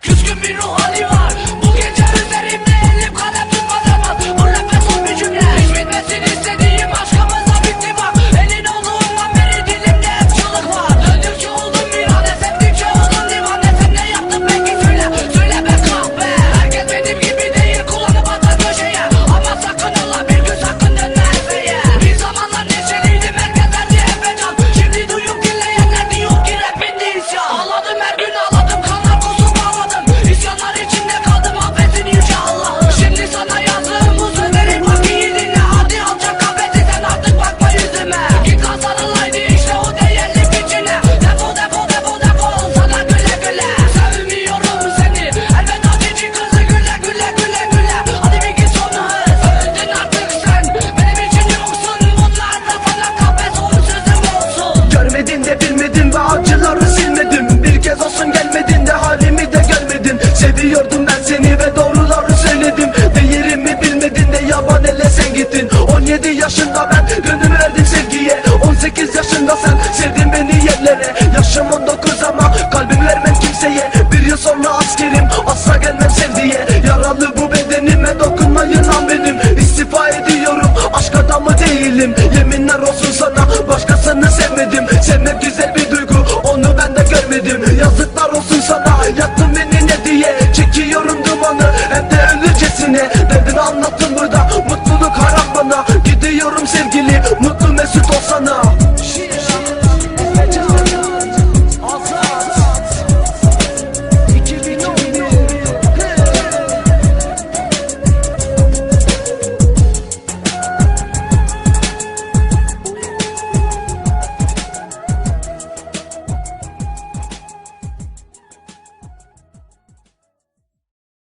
Küskün bir ruh hali var. yaşım 19 ama kalbim vermem kimseye. Bir yıl sonra askerim asla gelmem sevdiye Yaralı bu bedenime dokunmayın lan benim İstifa ediyorum aşk adamı değilim. Yeminler olsun sana başkasını sevmedim. Sevmek güzel bir